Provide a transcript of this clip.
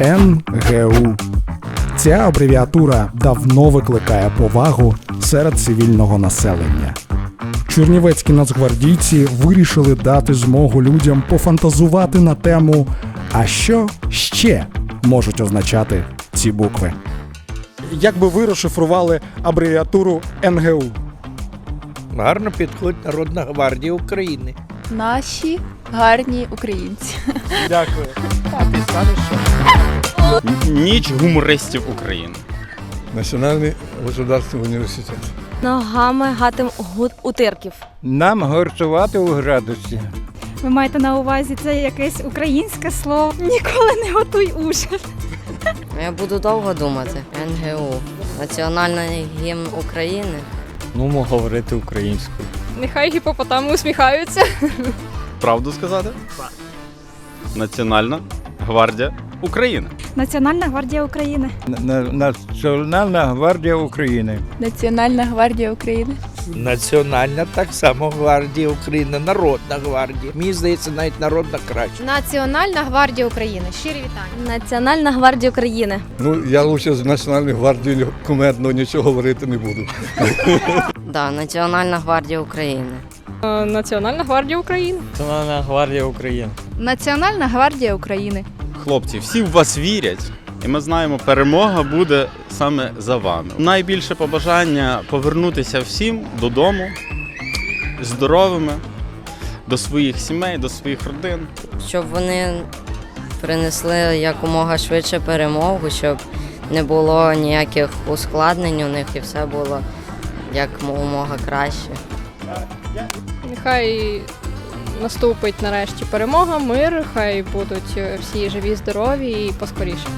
НГУ. Ця абревіатура давно викликає повагу серед цивільного населення. Чернівецькі нацгвардійці вирішили дати змогу людям пофантазувати на тему, а що ще можуть означати ці букви. Як би ви розшифрували абревіатуру НГУ? Гарно підходить Народна гвардія України. Наші гарні українці. Дякую. Ніч гумористів України. Національний государственний університет. Ногами гатим гуд утирків. нам горсувати у градусі. Ви маєте на увазі це якесь українське слово. Ніколи не готуй уші. Я буду довго думати. НГУ. Національний гімн України. Ну, говорити українською. Нехай гіпопотами усміхаються. Правду сказати? Національна гвардія України. Національна гвардія України. Національна гвардія України. Національна гвардія України. Національна так само гвардія України, Народна гвардія. Мені здається, навіть народна краще. Національна гвардія України. Щирі вітання. Національна гвардія України. Ну, я лучше з Національної гвардії кумедно нічого говорити не буду. Да, Національна гвардія України. Національна гвардія України. Національна гвардія України. Національна гвардія України. Хлопці, всі в вас вірять, і ми знаємо, перемога буде саме за вами. Найбільше побажання повернутися всім додому здоровими, до своїх сімей, до своїх родин. Щоб вони принесли якомога швидше перемогу, щоб не було ніяких ускладнень у них і все було якомога краще. Нехай наступить нарешті перемога, мир, хай будуть всі живі, здорові і поскоріше.